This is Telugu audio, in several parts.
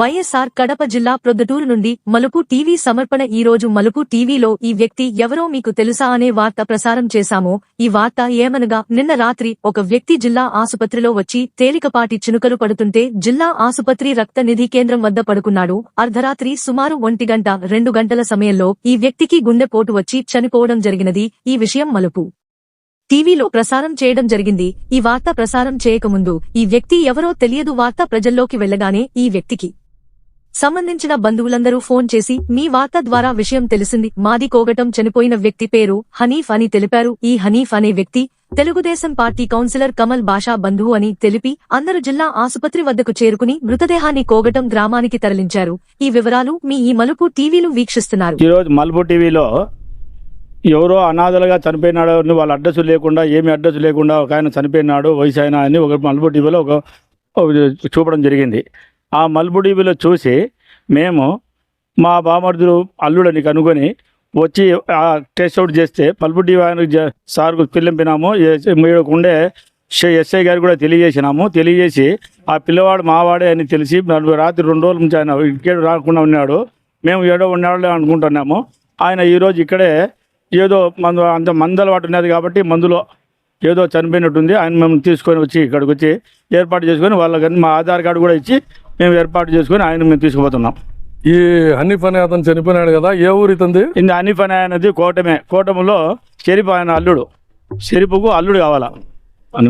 వైఎస్ఆర్ కడప జిల్లా ప్రొద్దుటూరు నుండి మలుపు టీవీ సమర్పణ ఈ రోజు మలుపు టీవీలో ఈ వ్యక్తి ఎవరో మీకు తెలుసా అనే వార్త ప్రసారం చేశాము. ఈ వార్త ఏమనగా నిన్న రాత్రి ఒక వ్యక్తి జిల్లా ఆసుపత్రిలో వచ్చి తేలికపాటి చినుకలు పడుతుంటే జిల్లా ఆసుపత్రి రక్త నిధి కేంద్రం వద్ద పడుకున్నాడు. అర్ధరాత్రి సుమారు ఒంటి గంట రెండు గంటల సమయంలో ఈ వ్యక్తికి గుండెపోటు వచ్చి చనిపోవడం జరిగినది. ఈ విషయం మలుపు టీవీలో ప్రసారం చేయడం జరిగింది. ఈ వార్త ప్రసారం చేయకముందు ఈ వ్యక్తి ఎవరో తెలియదు వార్త ప్రజల్లోకి వెళ్ళగానే ఈ వ్యక్తికి సంబంధించిన బంధువులందరూ ఫోన్ చేసి మీ వార్త ద్వారా విషయం తెలిసింది. మాది కోగటం చనిపోయిన వ్యక్తి పేరు హనీఫ్ అని తెలిపారు. ఈ హనీఫ్ అనే వ్యక్తి తెలుగుదేశం పార్టీ కౌన్సిలర్ కమల్ బాషా బంధువు అని తెలిపి అందరు జిల్లా ఆసుపత్రి వద్దకు చేరుకుని మృతదేహాన్ని కోగటం గ్రామానికి తరలించారు. ఈ వివరాలు మీ ఈ మలుపు టీవీలు వీక్షిస్తున్నారు. ఈరోజు మలుపు టీవీలో ఎవరో అనాథలుగా చనిపోయినాడు వాళ్ళ అడ్రస్ లేకుండా ఏమి అడ్రస్ లేకుండా ఒక ఆయన చనిపోయినాడు వయసు ఆయన అని ఒక మలుపు టీవీలో ఒక చూపడం జరిగింది. ఆ మల్బుడీబీలో చూసి మేము మా బామర్దులు అల్లుడని కనుగొని వచ్చి ఆ టెస్ట్ అవుట్ చేస్తే మల్బుడీ ఆయన సార్కు పిల్లింపినాము మీకు ఉండే ఎస్ఐ గారు కూడా తెలియజేసినాము. తెలియజేసి ఆ పిల్లవాడు మావాడే అని తెలిసి నలుగురు రాత్రి రెండు రోజుల నుంచి ఆయన ఇక్కడ రాకుండా ఉన్నాడు. మేము ఏడో ఉన్నాడు అనుకుంటున్నాము. ఆయన ఈరోజు ఇక్కడే ఏదో మందు అంత మందు అలవాటు ఉన్నది కాబట్టి మందులో ఏదో చనిపోయినట్టుంది. ఆయన మేము తీసుకొని వచ్చి ఇక్కడికి వచ్చి ఏర్పాటు చేసుకొని వాళ్ళకని మా ఆధార్ కార్డు కూడా ఇచ్చి మేము ఏర్పాటు చేసుకొని ఆయన మేము తీసుకుపోతున్నాం. ఈ హనీఫ్ అనే అతను చనిపోయినాడు కదా ఏ ఊరు ఇతంది? ఇది హనీఫ్ అనే అనేది కోటమే. కోటములో షరీఫ్ ఆయన అల్లుడు. షరీఫ్కు అల్లుడు కావాలా?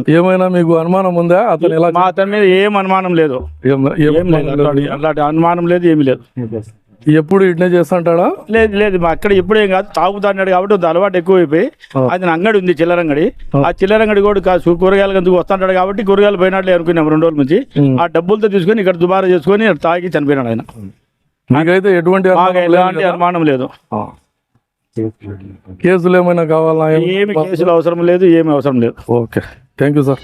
ఏమైనా మీకు అనుమానం ఉందా? అతను ఎలా మా అతని మీద ఏం అనుమానం లేదు. ఏం- లేదు. అలాంటి అనుమానం లేదు ఏమీ లేదు. ఎప్పుడు ఇట్నే చేస్తుంటాడా? లేదు లేదు మా అక్కడ ఇప్పుడేం కాదు తాగుతాడు కాబట్టి అలవాటు ఎక్కువైపోయి అది అంగడి ఉంది చిల్లర అంగడి ఆ చిల్లర అంగడి కూడా కూరగాయలు ఎందుకు వస్తుంటాడు కాబట్టి కూరగాయలు పోయినట్లే అనుకున్నాం రెండు రోజుల నుంచి. ఆ డబ్బులతో తీసుకొని ఇక్కడ దుబారా చేసుకొని తాగి చనిపోయినాడు ఆయన. మీకైతే ఎటువంటి ఎలాంటి? అనుమానం లేదు. కేసులు ఏమైనా కావాలా? ఏమి కేసులు అవసరం లేదు ఏమి అవసరం లేదు. ఓకే. Thank you sir.